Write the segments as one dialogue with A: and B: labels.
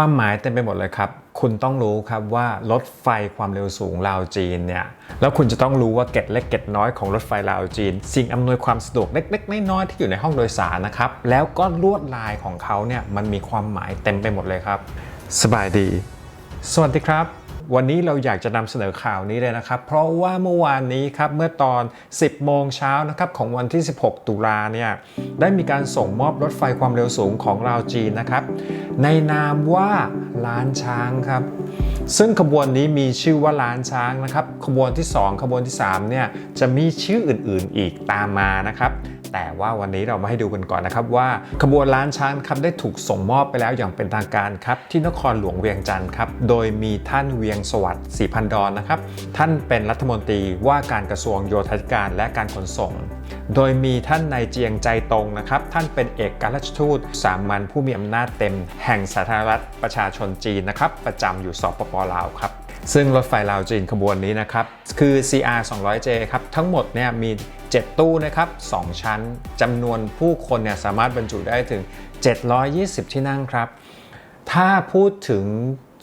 A: ความหมายเต็มไปหมดเลยครับ คุณต้องรู้ครับว่ารถไฟความเร็วสูงลาวจีนเนี่ย แล้วคุณจะต้องรู้ว่าเกตเล็กเกตน้อยของรถไฟลาวจีน สิ่งอำนวยความสะดวกเล็กๆน้อยๆที่อยู่ในห้องโดยสารนะครับ แล้วก็ลวดลายของเขาเนี่ยมันมีความหมายเต็มไปหมดเลยครับ สบายดี สวัสดีครับ วันนี้เราอยากจะนำเสนอข่าวนี้เลยนะครับ เพราะว่าเมื่อวานนี้ครับเมื่อตอน 10 โมงเช้านะครับของวันที่ 16 ตุลาเนี่ยได้มีการส่งมอบรถไฟความเร็วสูงของราวจีนนะครับ ในนามว่าล้านช้างครับ ซึ่งขบวนนี้มีชื่อว่าล้านช้างนะครับ ขบวนที่ 2 ขบวนที่3เนี่ยจะมีชื่ออื่นๆอีกตามมานะครับ แต่ว่าวันนี้เรามาให้ดูกันก่อนนะครับว่าขบวนล้านช้างครับได้ถูกส่งมอบไปแล้วอย่างเป็นทางการครับที่นครหลวงเวียงจันทร์ครับโดยมีท่านเวียงสวัสดิ์ศรีพันดอนนะครับ ท่านเป็นรัฐมนตรีว่าการกระทรวงโยธาธิการและการขนส่ง โดยมีท่านนายเจียงใจตรงนะครับ ท่านเป็นเอกราชทูตสามัญผู้มีอำนาจเต็ม แห่งสาธารณรัฐประชาชนจีนนะครับ ประจำอยู่สปปลาวครับซึ่งรถไฟลาวจีนขบวนนี้นะครับ คือ CR 200J ครับ ทั้งหมดเนี่ยมี 7 ตู้นะครับ 2 ชั้นจำนวนผู้คนเนี่ยสามารถบรรจุได้ถึง 720 ที่นั่งครับ ถ้าพูดถึง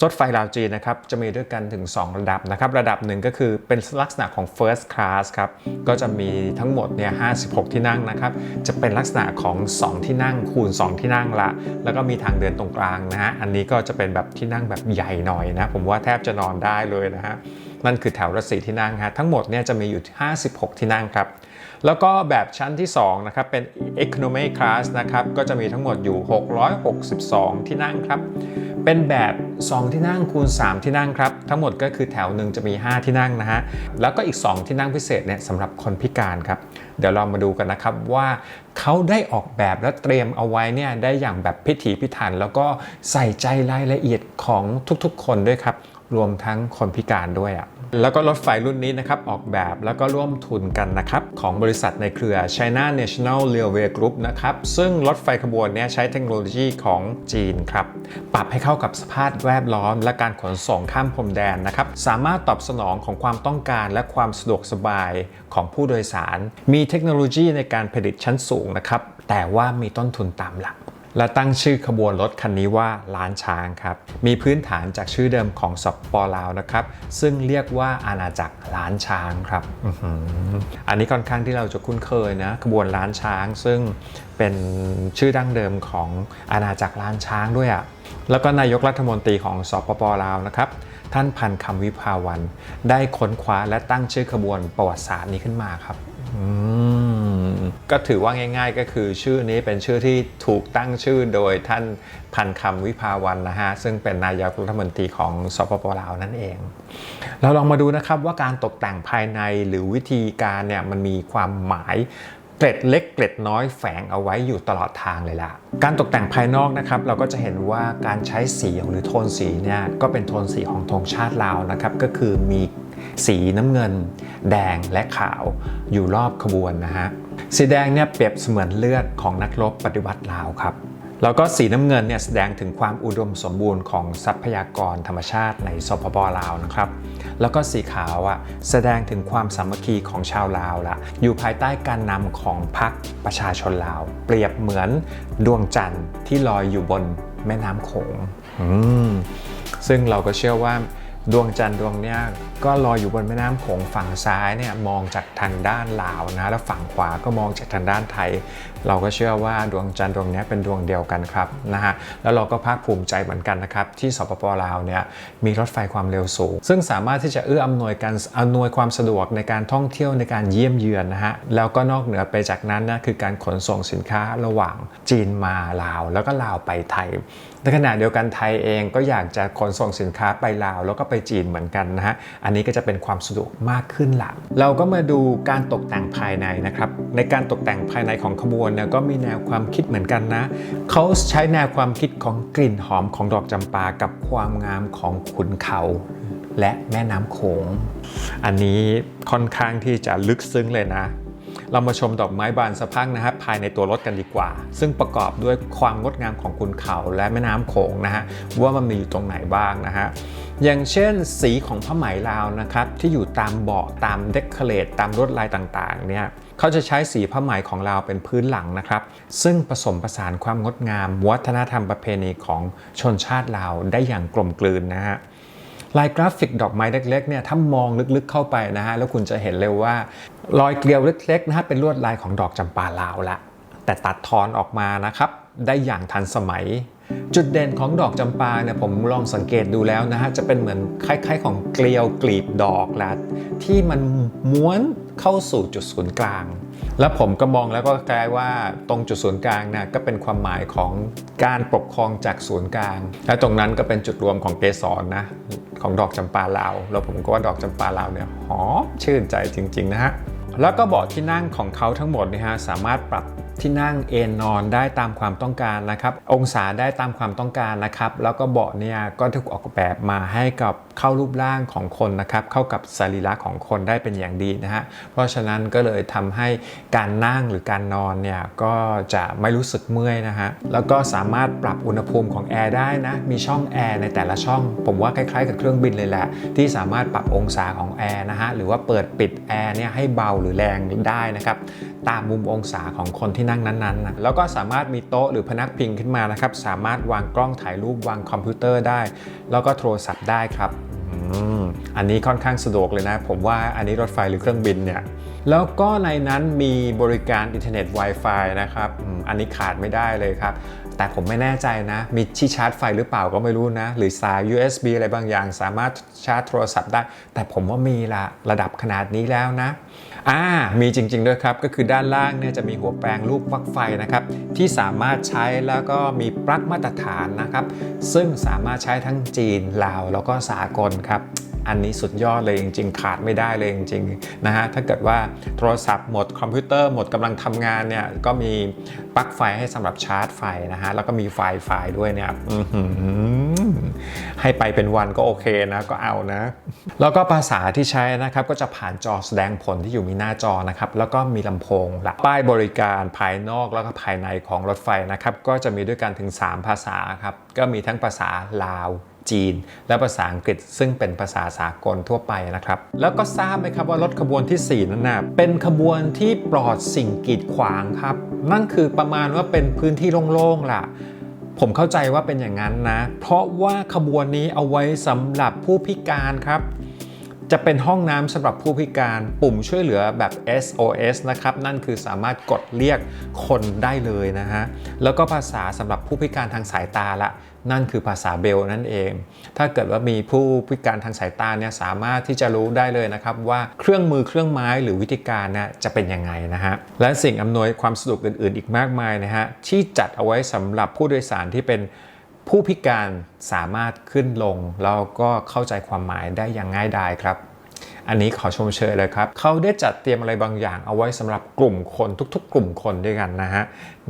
A: รถไฟลาวจีนนะครับจะมีด้วยกันถึง 2 ระดับนะครับ ระดับหนึ่งก็คือเป็นลักษณะของ first class ครับ ก็จะมีทั้งหมดเนี่ย56 ที่นั่งนะครับ จะเป็นลักษณะของ 2 ที่นั่งคูณ 2 ที่นั่งละ แล้วก็มีทางเดินตรงกลางนะฮะ อันนี้ก็จะเป็นแบบที่นั่งแบบใหญ่หน่อยนะ ผมว่าแทบจะนอนได้เลยนะฮะ นั่นคือแถวละสีที่นั่งฮะ ทั้งหมดเนี่ยจะมีอยู่ 56 ที่นั่งครับแล้วก็แบบชั้นที่2นะครับเป็น Economy Class นะครับก็จะมีทั้งหมดอยู่ 662 ที่นั่งครับ เป็นแบบ 2 ที่นั่งคูณ 3 ที่นั่งครับ ทั้งหมดก็คือแถวหนึ่งจะมี 5 ที่นั่งนะฮะ แล้วก็อีก 2 ที่นั่งพิเศษเนี่ยสำหรับคนพิการครับ เดี๋ยวเรามาดูกันนะครับว่าเขาได้ออกแบบและเตรียมเอาไว้เนี่ยได้อย่างแบบพิถีพิถัน แล้วก็ใส่ใจรายละเอียดของทุกๆ คนด้วยครับ รวมทั้งคนพิการด้วยอะ แล้วก็รถไฟรุ่นนี้นะครับออกแบบแล้วก็ร่วมทุนกันนะครับของบริษัทในเครือ China National Railway Group นะครับซึ่งรถไฟขบวนนี้ใช้เทคโนโลยีของจีนครับปรับให้เข้ากับสภาพแวดล้อม และการขนส่งข้ามพรมแดนนะครับสามารถตอบสนองของความต้องการและความสะดวกสบายของผู้โดยสาร มีเทคโนโลยีในการผลิตชั้นสูงนะครับแต่ว่ามีต้นทุนต่ำหลัก และตั้งชื่อขบวนรถคันนี้ว่าล้านช้างครับ มีพื้นฐานจากชื่อเดิมของสปปลาวนะครับ ซึ่งเรียกว่าอาณาจักรล้านช้างครับอันนี้ค่อนข้างที่เราจะคุ้นเคยนะขบวนล้านช้าง ซึ่งเป็นชื่อดั้งเดิมของอาณาจักรล้านช้างด้วยอะ่ะแล้วก็นายกรัฐมนตรีของสปปลาวนะครับ ท่านพันคำวิภาวัน ได้ค้นคว้าและตั้งชื่อขบวนประวัติศาสตร์นี้ขึ้นมาครับ อืม ก็ถือว่าง่าย ๆ ก็คือชื่อนี้เป็นชื่อที่ถูกตั้งชื่อโดยท่านพันคำวิภาวันนะฮะซึ่งเป็นนายกรัฐมนตรีของสปปลาวนั่นเอง เราลองมาดูนะครับว่าการตกแต่งภายในหรือวิธีการเนี่ยมันมีความหมายเกร็ดเล็กเกร็ดน้อยแฝงเอาไว้อยู่ตลอดทางเลยล่ะ การตกแต่งภายนอกนะครับ เราก็จะเห็นว่าการใช้สีหรือโทนสีเนี่ยก็เป็นโทนสีของธงชาติลาวนะครับ ก็คือมี สีน้ำเงิน แดงและขาวอยู่รอบขบวนนะฮะสีแดงเนี่ยเปรียบเสมือนเลือดของนักรบปฏิวัติลาวครับแล้วก็สีน้ำเงินเนี่ยแสดงถึงความอุดมสมบูรณ์ของทรัพยากรธรรมชาติในสปปลาวนะครับ แล้วก็สีขาวอะแสดงถึงความสามัคคีของชาวลาวละอยู่ภายใต้การนำของพรรคประชาชนลาว เปรียบเหมือนดวงจันทร์ที่ลอยอยู่บนแม่น้ำโขงอืมซึ่งเราก็เชื่อว่า ดวงจันทร์ดวงเนี้ยก็ลอยอยู่บนแม่น้ำโขงฝั่งซ้ายเนี่ยมองจากทางด้านลาวนะแล้วฝั่งขวาก็มองจากทางด้านไทย เราก็เชื่อว่าดวงจันทร์ดวงนี้เป็นดวงเดียวกันครับนะฮะแล้วเราก็ภาคภูมิใจเหมือนกันนะครับที่สปปลาวเนี่ยมีรถไฟความเร็วสูง ซึ่งสามารถที่จะเอื้ออำนวยการอำนวยความสะดวกในการท่องเที่ยวในการเยี่ยมเยือนนะฮะแล้วก็นอกเหนือไปจากนั้นนะคือการขนส่งสินค้าระหว่างจีนมาลาว แล้วก็ลาวไปไทยในขณะเดียวกันไทยเองก็อยากจะขนส่งสินค้าไปลาวแล้วก็ไปจีนเหมือนกันนะฮะ อันนี้ก็จะเป็นความสะดวกมากขึ้นละเราก็มาดูการตกแต่งภายในนะครับ ในการตกแต่งภายในของขบวนเนี่ยก็มีแนวความคิดเหมือนกันนะ เขาใช้แนวความคิดของกลิ่นหอมของดอกจำปากับความงามของขุนเขาและแม่น้ำโขง อันนี้ค่อนข้างที่จะลึกซึ้งเลยนะ เรามาชมดอกไม้บานสะพั่งนะครับภายในตัวรถกันดีกว่า ซึ่งประกอบด้วยความงดงามของคุณเขาและแม่น้ำโขงนะฮะว่ามันมีอยู่ตรงไหนบ้างนะฮะ อย่างเช่นสีของผ้าไหมลาวนะครับที่อยู่ตามเบาะตามเดคอเรทตามลวดลายต่างๆเนี่ยเขาจะใช้สีผ้าไหมของเราวเป็นพื้นหลังนะครับ ซึ่งผสมผสานความงดงาม วัฒนธรรมประเพณีของชนชาติลาวได้อย่างกลมกลืนนะฮะลายกราฟิกดอกไม้เล็กๆเนี่ยถ้ามองลึกๆเข้าไปนะฮะแล้วคุณจะเห็นเลยว่า รอยเกลียวเล็กๆนะฮะเป็นลวดลายของดอกจำปาลาวละแต่ตัดทอนออกมานะครับได้อย่างทันสมัย จุดเด่นของดอกจำปาเนี่ยผมลองสังเกตดูแล้วนะฮะจะเป็นเหมือนคล้าย ๆ ของเกลียวกลีบดอกละที่มันม้วนเข้าสู่จุดศูนย์กลาง แล้วผมก็มองแล้วก็กลายว่าตรงจุดศูนย์กลางนะก็เป็นความหมายของการปกครองจากศูนย์กลาง และตรงนั้นก็เป็นจุดรวมของเกสรนะของดอกจำปาลาวแล้วผมก็ว่าดอกจำปาลาวเนี่ยหอมชื่นใจจริง ๆ นะฮะแล้วก็เบาะที่นั่งของเขาทั้งหมดนะฮะสามารถปรับ ที่นั่งเอนนอนได้ตามความต้องการนะครับ องศาได้ตามความต้องการนะครับ แล้วก็เบาะเนี่ยก็ถูกออกแบบมาให้กับเข้ารูปร่างของคนนะครับ เข้ากับสรีระของคนได้เป็นอย่างดีนะฮะ เพราะฉะนั้นก็เลยทำให้การนั่งหรือการนอนเนี่ยก็จะไม่รู้สึกเมื่อยนะฮะ แล้วก็สามารถปรับอุณหภูมิของแอร์ได้นะ มีช่องแอร์ในแต่ละช่อง ผมว่าคล้ายๆ กับเครื่องบินเลยแหละ ที่สามารถปรับองศาของแอร์นะฮะ หรือว่าเปิดปิดแอร์เนี่ยให้เบาหรือแรงได้นะครับ ตามมุมองศาของคนที่นั่งนั้นๆนะแล้วก็สามารถมีโต๊ะหรือพนักพิงขึ้นมานะครับ สามารถวางกล้องถ่ายรูปวางคอมพิวเตอร์ได้ แล้วก็โทรศัพท์ได้ครับอืมอันนี้ค่อนข้างสะดวกเลยนะ ผมว่าอันนี้รถไฟหรือเครื่องบินเนี่ยแล้วก็ในนั้นมีบริการอินเทอร์เน็ต Wi-Fi นะครับอืมอันนี้ขาดไม่ได้เลยครับ แต่ผมไม่แน่ใจนะ มีที่ชาร์จไฟหรือเปล่าก็ไม่รู้นะ หรือสาย USB อะไรบางอย่าง สามารถชาร์จโทรศัพท์ได้ แต่ผมว่ามีละระดับขนาดนี้แล้วนะ อ่ามีจริง ๆ ด้วยครับก็คือด้านล่างเนี่ยจะมีหัวแปลงรูปปลั๊กไฟนะครับที่สามารถใช้แล้วก็มีปลั๊กมาตรฐานนะครับซึ่งสามารถใช้ทั้งจีนลาวแล้วก็สากลครับอันนี้สุดยอดเลยจริง ๆ ขาดไม่ได้เลยจริงๆนะฮะถ้าเกิดว่าโทรศัพท์หมดคอมพิวเตอร์หมดกำลังทำงานเนี่ยก็มีปลั๊กไฟให้สำหรับชาร์จไฟนะฮะแล้วก็มีไฟไฟด้วยเนี่ยอื้อ ให้ไปเป็นวันก็โอเคนะก็เอานะ แล้วก็ภาษาที่ใช้นะครับก็จะผ่านจอแสดงผลที่อยู่มีหน้าจอนะครับแล้วก็มีลำโพงละป้ายบริการภายนอกแล้วก็ภายในของรถไฟนะครับก็จะมีด้วยกันถึง 3 ภาษาครับก็มีทั้งภาษาลาวจีนและภาษาอังกฤษซึ่งเป็นภาษาสากลทั่วไปนะครับ แล้วก็ทราบไหมครับว่ารถขบวนที่ 4 นั้นนะเป็นขบวนที่ปลอดสิ่งกีดขวางครับ นั่นคือประมาณว่าเป็นพื้นที่โล่งๆล่ะ ผมเข้าใจว่าเป็นอย่างนั้นนะ เพราะว่าขบวนนี้เอาไว้สำหรับผู้พิการครับ จะเป็นห้องน้ำสำหรับผู้พิการปุ่มช่วยเหลือแบบ SOS นะครับ นั่นคือสามารถกดเรียกคนได้เลยนะฮะ แล้วก็ภาษาสำหรับผู้พิการทางสายตาละ นั่นคือภาษาเบลนั่นเอง ถ้าเกิดว่ามีผู้พิการทางสายตาเนี่ยสามารถที่จะรู้ได้เลยนะครับว่าเครื่องมือเครื่องไม้หรือวิธีการเนี่ยจะเป็นยังไงนะฮะ และสิ่งอำนวยความสะดวกอื่น ๆ อีกมากมายนะฮะที่จัดเอาไว้สำหรับผู้โดยสารที่เป็นผู้พิการสามารถขึ้นลง แล้วก็เข้าใจความหมายได้อย่างง่ายดายครับ อันนี้ขอชมเชยเลยครับเขาได้จัดเตรียมอะไรบางอย่างเอาไว้สำหรับกลุ่มคนทุก ๆ กลุ่มคนด้วยกันนะฮะ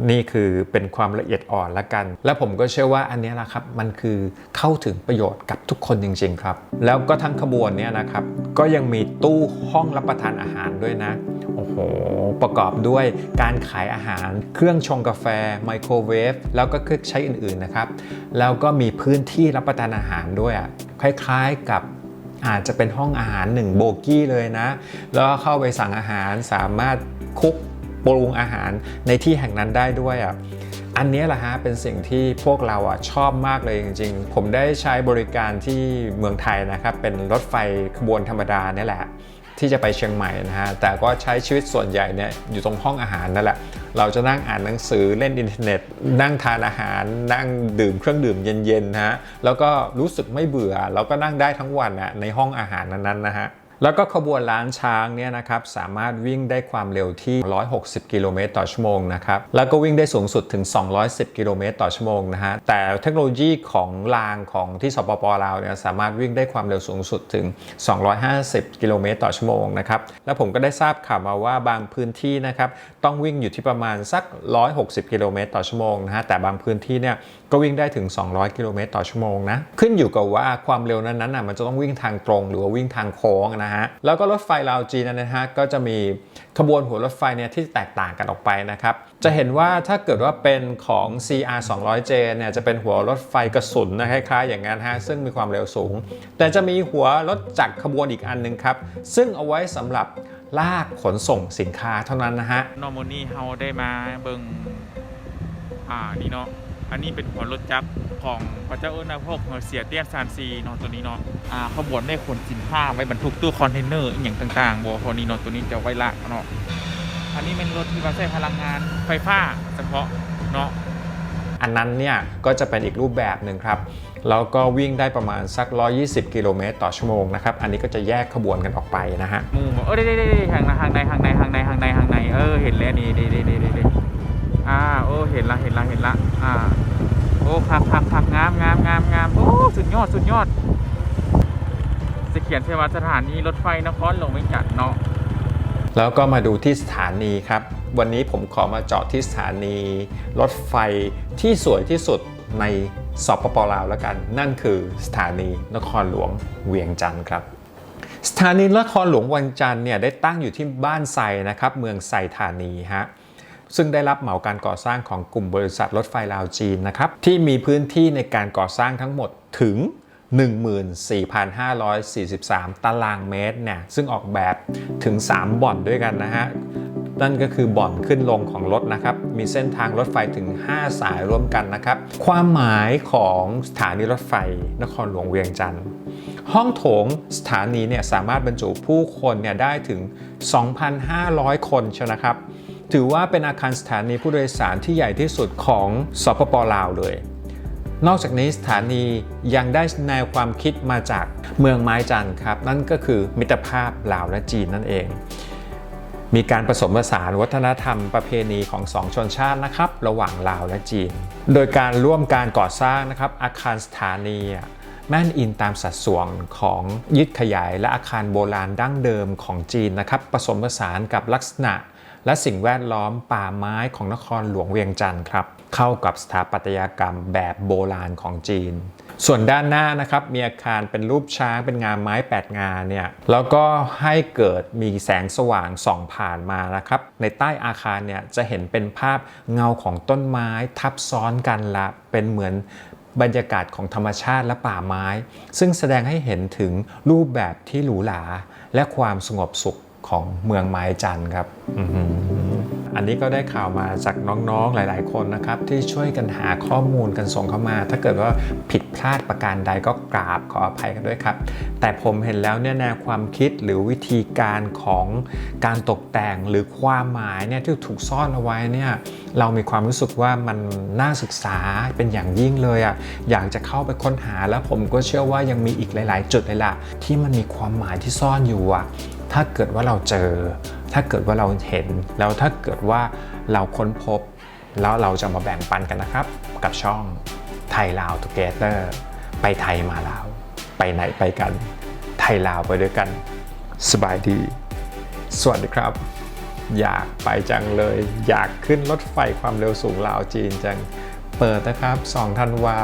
A: นี่คือเป็นความละเอียดอ่อนละกัน และผมก็เชื่อว่าอันนี้แหละครับมันคือเข้าถึงประโยชน์กับทุกคนจริง ๆ ครับ แล้วก็ทั้งขบวนเนี่ยนะครับก็ยังมีตู้ห้องรับประทานอาหารด้วยนะโอ้โหประกอบด้วยการขายอาหาร เครื่องชงกาแฟ ไมโครเวฟแล้วก็เครื่องใช้อื่น ๆ นะครับ แล้วก็มีพื้นที่รับประทานอาหารด้วยอะคล้ายๆกับ อาจจะเป็นห้องอาหารหนึ่งโบกี้เลยนะ แล้วก็เข้าไปสั่งอาหารสามารถคุกปรุงอาหารในที่แห่งนั้นได้ด้วยอะอันนี้แหละฮะเป็นสิ่งที่พวกเราอะชอบมากเลยจริง ๆ ผมได้ใช้บริการที่เมืองไทยนะครับ เป็นรถไฟขบวนธรรมดาเนี่ยแหละ ที่จะไปเชียงใหม่นะฮะแต่ก็ใช้ชีวิตส่วนใหญ่เนี่ยอยู่ตรงห้องอาหารนั่นแหละ เราจะนั่งอ่านหนังสือเล่นอินเทอร์เน็ต นั่งทานอาหาร นั่งดื่มเครื่องดื่มเย็นๆนะฮะแล้วก็รู้สึกไม่เบื่อแล้วก็นั่งได้ทั้งวันอะในห้องอาหารนั้นๆนะฮะ แล้วก็ขบวนล้านช้างเนี่ยนะครับสามารถวิ่งได้ความเร็วที่ 160 กิโลเมตรต่อชั่วโมงนะครับแล้วก็วิ่งได้สูงสุดถึง 210 กิโลเมตรต่อชั่วโมงนะฮะแต่เทคโนโลยีของรางของที่สปปลาวเนี่ยสามารถวิ่งได้ความเร็วสูงสุดถึง 250 กิโลเมตรต่อชั่วโมงนะครับแล้วผมก็ได้ทราบข่าวมาว่าบางพื้นที่นะครับต้องวิ่งอยู่ที่ประมาณสัก 160 กิโลเมตรต่อชั่วโมงนะฮะแต่บางพื้นที่เนี่ย ก็วิ่งได้ถึง 200 กิโลเมตรต่อชั่วโมงนะ ขึ้นอยู่กับว่าความเร็วนั้นๆน่ะมันจะต้องวิ่งทางตรง หรือว่าวิ่งทางโค้งนะฮะ แล้วก็รถไฟลาวจีนนะฮะ ก็จะมีขบวนหัวรถไฟเนี่ยที่แตกต่างกันออกไปนะครับ จะเห็นว่าถ้าเกิดว่าเป็นของ CR 200J เนี่ยจะเป็นหัวรถไฟกระสุนนะคล้ายๆ อย่างนั้นฮะ ซึ่งมีความเร็วสูง แต่จะมีหัวรถจักรขบวนอีกอันหนึงครับ ซึ่งเอาไว้สำหรับลากขนส่งสินค้าเท่านั้นนะฮะ
B: นอร์มนี่เฮาได้มาเบิงอ่านี่เนาะ อันนี้เป็นหัวรถจักรของพระเจ้าเอิ้นนะพวกเสียเตี้ยนซานซีเนาะตัวนี้เนาะอ่าขบวนได้ขนสินค้าไว้บรรทุกตู้คอนเทนเนอร์อหย่างต่างๆบ่พอนี้เนาะตัวนี้จะไว้ลากเนาะอันนี้เป็นรถที่มาใช้พลังงานไฟฟ้าเฉพาะเนาะ
A: อันนั้นเนี่ยก็จะเป็นอีกรูปแบบหนึ่งครับแล้วก็วิ่งได้ประมาณสัก 120 กิโลเมตรต่อชั่วโมงนะครับ อันนี้ก็จะแยกขบวนกันออกไปนะฮะ
B: หมู่บอกเออได้ได้ได้ทางในทางในทางในทางในทางในทางในเออเห็นแล้วนี่ดีดีดีดีดี อ่าโอ้เห็นละเห็นละเห็นละอ่าโอ้พักพักพักงามงามงามงามโอ้สุดยอดสุดยอดจะเขียนเทวสถานีรถไฟนครหลวงเวียงจันทน์เนาะ
A: แล้วก็มาดูที่สถานีครับ วันนี้ผมขอมาเจาะที่สถานี รถไฟที่สวยที่สุดในสปปลาวแล้วกัน นั่นคือสถานีนครหลวงเวียงจันทร์ครับ สถานีนครหลวงเวียงจันทร์เนี่ยได้ตั้งอยู่ที่บ้านไซนะครับ เมืองไซธานีฮะ ซึ่งได้รับเหมาการก่อสร้างของกลุ่มบริษัทรถไฟลาวจีนนะครับที่มีพื้นที่ในการก่อสร้างทั้งหมดถึง 14,543 ตารางเมตรเนี่ยซึ่งออกแบบถึง 3 บ่อนด้วยกันนะฮะนั่นก็คือบ่อนขึ้นลงของรถนะครับ มีเส้นทางรถไฟถึง 5 สายร่วมกันนะครับ ความหมายของสถานีรถไฟนครหลวงเวียงจันทร์ ห้องโถงสถานีเนี่ยสามารถบรรจุผู้คนเนี่ยได้ถึง 2,500 คนเชียวนะครับ ถือว่าเป็นอาคารสถานีผู้โดยสารที่ใหญ่ที่สุดของสปปลาวเลย นอกจากนี้สถานียังได้แนวความคิดมาจากเมืองไม้จันครับ นั่นก็คือมิตรภาพลาวและจีนนั่นเอง มีการผสมผสานวัฒนธรรมประเพณีของสองชนชาตินะครับ ระหว่างลาวและจีน โดยการร่วมการก่อสร้างนะครับอาคารสถานีแม่นอินตามสัดส่วนของยึดขยายและอาคารโบราณดั้งเดิมของจีนนะครับผสมผสานกับลักษณะ และสิ่งแวดล้อมป่าไม้ของนครหลวงเวียงจันทร์ครับ เข้ากับสถาปัตยกรรมแบบโบราณของจีน ส่วนด้านหน้านะครับมีอาคารเป็นรูปช้างเป็นงามไม้ 8 งานเนี่ยแล้วก็ให้เกิดมีแสงสว่างส่องผ่านมานะครับ ในใต้อาคารเนี่ยจะเห็นเป็นภาพเงาของต้นไม้ทับซ้อนกันละเป็นเหมือนบรรยากาศของธรรมชาติและป่าไม้ ซึ่งแสดงให้เห็นถึงรูปแบบที่หรูหราและความสงบสุข ของเมืองไม้จันทร์ครับอันนี้ก็ได้ข่าวมาจากน้องๆหลาย ๆ คนนะครับ ที่ช่วยกันหาข้อมูลกันส่งเข้ามา ถ้าเกิดว่าผิดพลาดประการใดก็กราบขออภัยกันด้วยครับ แต่ผมเห็นแล้วเนี่ยแนวความคิดหรือวิธีการของการตกแต่งหรือความหมายเนี่ยที่ถูกซ่อนเอาไว้เนี่ยเรามีความรู้สึกว่ามันน่าศึกษาเป็นอย่างยิ่งเลยอะ่ะอยากจะเข้าไปค้นหาแล้วผมก็เชื่อว่ายังมีอีกหลาย ๆ จุดเลยล่ะที่มันมีความหมายที่ซ่อนอยู่อะ ถ้าเกิดว่าเราเจอ ถ้าเกิดว่าเราเห็น แล้วถ้าเกิดว่าเราค้นพบ แล้วเราจะมาแบ่งปันกันนะครับ กับช่องไทยลาว t o g e t h e r ไปไทยมาลาว ไปไหนไปกัน ไทยลาวไปด้วยกัน สบายดี สวัสดีครับ อยากไปจังเลย อยากขึ้นรถไฟความเร็วสูงลาวจีนจัง เปิดนะครับ2ธันวา